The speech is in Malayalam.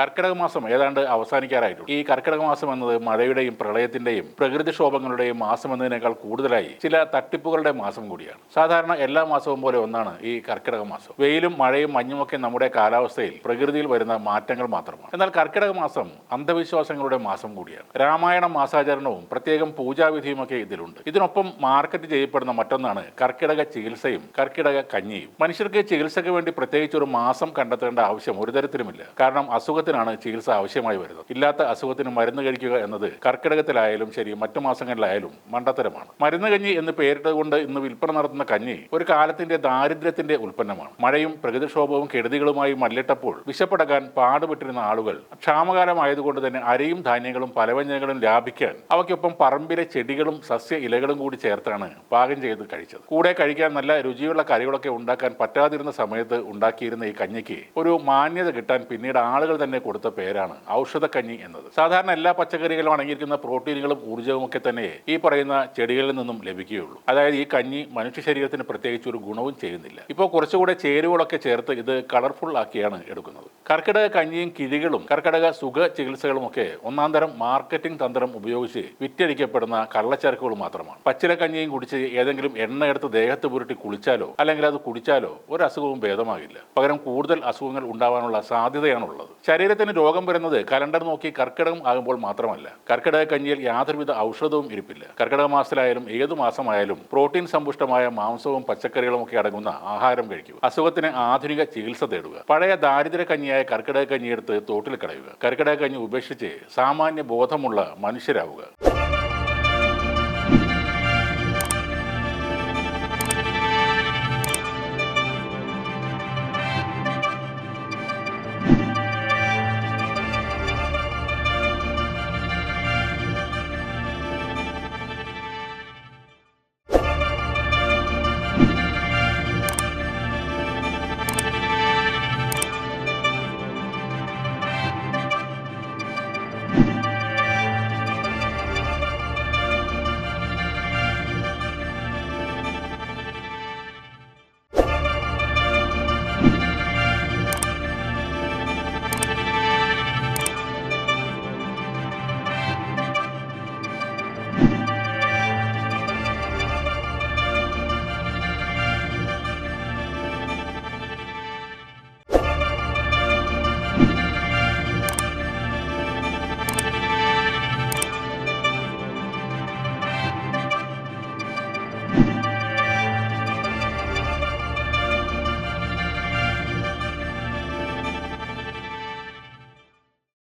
കർക്കിടക മാസം ഏതാണ്ട് അവസാനിക്കാറായിട്ടുണ്ട്. ഈ കർക്കിടക മാസം എന്നത് മഴയുടെയും പ്രളയത്തിന്റെയും പ്രകൃതിക്ഷോഭങ്ങളുടെയും മാസം എന്നതിനേക്കാൾ കൂടുതലായി ചില തട്ടിപ്പുകളുടെ മാസം കൂടിയാണ്. സാധാരണ എല്ലാ മാസവും പോലെ ഒന്നാണ് ഈ കർക്കിടക മാസം. വെയിലും മഴയും മഞ്ഞുമൊക്കെ നമ്മുടെ കാലാവസ്ഥയിൽ പ്രകൃതിയിൽ വരുന്ന മാറ്റങ്ങൾ മാത്രമാണ്. എന്നാൽ കർക്കിടക മാസം അന്ധവിശ്വാസങ്ങളുടെ മാസം കൂടിയാണ്. രാമായണ മാസാചരണവും പ്രത്യേകം പൂജാവിധിയുമൊക്കെ ഇതിലുണ്ട്. ഇതിനൊപ്പം മാർക്കറ്റ് ചെയ്യപ്പെടുന്ന മറ്റൊന്നാണ് കർക്കിടക ചികിത്സയും കർക്കിടക കഞ്ഞിയും. മനുഷ്യർക്ക് ചികിത്സയ്ക്ക് വേണ്ടി പ്രത്യേകിച്ച് ഒരു മാസം കണ്ടെത്തേണ്ട ആവശ്യം ഒരു തരത്തിലുമില്ല. കാരണം അസുഖത്തിനാണ് ചികിത്സ ആവശ്യമായി വരുന്നത്. ഇല്ലാത്ത അസുഖത്തിന് മരുന്ന് കഴിക്കുക എന്നത് കർക്കിടകത്തിലായാലും ശരി മറ്റു മാസങ്ങളിലായാലും മണ്ടത്തരമാണ്. മരുന്ന് കഞ്ഞി എന്ന് പേരിട്ടുകൊണ്ട് ഇന്ന് വിൽപ്പന നടത്തുന്ന കഞ്ഞി ഒരു കാലത്തിന്റെ ദാരിദ്ര്യത്തിന്റെ ഉൽപ്പന്നമാണ്. മഴയും പ്രകൃതിക്ഷോഭവും കെടുതികളുമായി മല്ലിട്ടപ്പോൾ വിശപ്പടക്കാൻ പാടുപെട്ടിരുന്ന ആളുകൾ ക്ഷാമകാലമായതുകൊണ്ട് തന്നെ അരയും ധാന്യങ്ങളും പലവ്യഞ്ജനങ്ങളും ലാഭിക്കാൻ അവയ്ക്കൊപ്പം പറമ്പിലെ ചെടികളും സസ്യ ഇലകളും കൂടി ചേർത്താണ് പാകം ചെയ്ത് കഴിച്ചത്. കൂടെ കഴിക്കാൻ നല്ല രുചിയുള്ള കറികളൊക്കെ ഉണ്ടാക്കാൻ പറ്റാതിരുന്ന സമയത്ത് ഉണ്ടാക്കിയിരുന്ന ഈ കഞ്ഞിക്ക് ഒരു മാന്യത കിട്ടാൻ പിന്നീട് ആളുകൾ തന്നെ കൊടുത്ത പേരാണ് ഔഷധക്കഞ്ഞി എന്നത്. സാധാരണ എല്ലാ പച്ചക്കറികളും അടങ്ങിയിരിക്കുന്ന പ്രോട്ടീനുകളും ഊർജവും ഒക്കെ തന്നെ ഈ പറയുന്ന ചെടികളിൽ നിന്നും ലഭിക്കുകയുള്ളൂ. അതായത് ഈ കഞ്ഞി മനുഷ്യ ശരീരത്തിന് പ്രത്യേകിച്ച് ഒരു ഗുണവും ചെയ്യുന്നില്ല. ഇപ്പോൾ കുറച്ചുകൂടെ ചേരുവകളൊക്കെ ചേർത്ത് ഇത് കളർഫുൾ ആക്കിയാണ് എടുക്കുന്നത്. കർക്കിടക കഞ്ഞിയും കിഴികളും കർക്കിടക സുഖ ചികിത്സകളും ഒക്കെ ഒന്നാം തരം മാർക്കറ്റിംഗ് തന്ത്രം ഉപയോഗിച്ച് വിറ്റഴിക്കപ്പെടുന്ന കള്ളച്ചരക്കുകൾ മാത്രമാണ്. പച്ചില കഞ്ഞിയും കുടിച്ച് ഏതെങ്കിലും എണ്ണ എടുത്ത് ദേഹത്ത് പുരട്ടി കുളിച്ചാലോ അല്ലെങ്കിൽ അത് കുടിച്ചാലോ ഒരു അസുഖവും ഭേദമാകില്ല. പകരം കൂടുതൽ അസുഖങ്ങൾ ഉണ്ടാവാനുള്ള സാധ്യതയാണുള്ളത്. ശരീരത്തിന് രോഗം വരുന്നത് കലണ്ടർ നോക്കി കർക്കിടകം ആകുമ്പോൾ മാത്രമല്ല കർക്കിടക കഞ്ഞിയിൽ യാതൊരുവിധ ഔഷധവും ഇരിപ്പില്ല. കർക്കിടക മാസത്തിലായാലും ഏതു മാസമായാലും പ്രോട്ടീൻ സമ്പുഷ്ടമായ മാംസവും പച്ചക്കറികളും ഒക്കെ അടങ്ങുന്ന ആഹാരം കഴിക്കുക അസുഖത്തിന് ആധുനിക ചികിത്സ തേടുക. പഴയ ദാരിദ്ര്യ കഞ്ഞിയായ കർക്കിടക കഞ്ഞിയെടുത്ത് തോട്ടിൽ കളയുക കർക്കിടക കഞ്ഞി ഉപേക്ഷിച്ച് സാമാന്യ ബോധമുള്ള മനുഷ്യരാവുക.